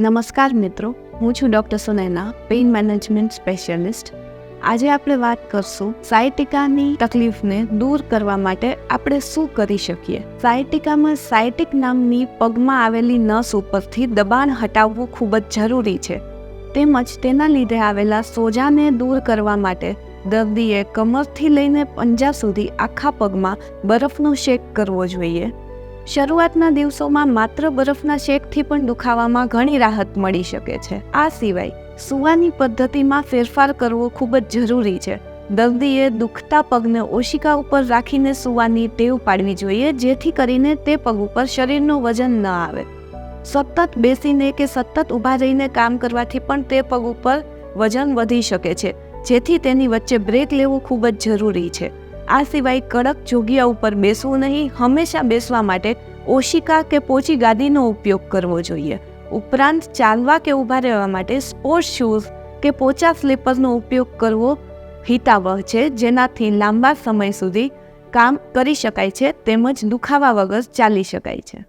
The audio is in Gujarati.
નમસ્કાર મિત્રો, હું છું doctor Sunaina, pain management specialist. આજે આપણે વાત કરશું સાયટિકાની તકલીફને દૂર કરવા માટે આપણે શું કરી શકીએ? સાયટિકામાં સાયટિક નામની પગમાં આવેલી નસ ઉપરથી દબાણ હટાવવું ખૂબ જ જરૂરી છે. તેમજ તેના લીધે આવેલા સોજાને દૂર કરવા માટે દર્દીએ કમરથી લઈને પંજા સુધી આખા પગમાં બરફનો શેક કરવો જોઈએ. શરૂઆતના દિવસોમાં માત્ર બરફના શેકથી પણ દુખાવામાં ઘણી રાહત મળી શકે છે. આ સિવાય, સૂવાની પદ્ધતિમાં ફેરફાર કરવો ખૂબ જ જરૂરી છે. દર્દીએ દુખતા પગને ઓશિકા ઉપર રાખીને સૂવાની ટેવ પાડવી જોઈએ, જેથી કરીને તે પગ ઉપર શરીરનું વજન ન આવે. સતત બેસીને કે સતત ઊભા રહીને કામ કરવાથી પણ તે પગ ઉપર વજન વધી શકે છે, જેથી તેની વચ્ચે બ્રેક લેવું ખૂબ જ જરૂરી છે. આ સિવાય કડક જોગિયા ઉપર બેસવું નહીં, હંમેશા બેસવા માટે ઓશિકા કે પોચી ગાદીનો ઉપયોગ કરવો જોઈએ. ઉપરાંત ચાલવા કે ઊભા રહેવા માટે સ્પોર્ટ્સ શૂઝ કે પોચા સ્લીપરનો ઉપયોગ કરવો હિતાવહ છે, જેનાથી લાંબા સમય સુધી કામ કરી શકાય છે, તેમજ દુખાવા વગર ચાલી શકાય છે.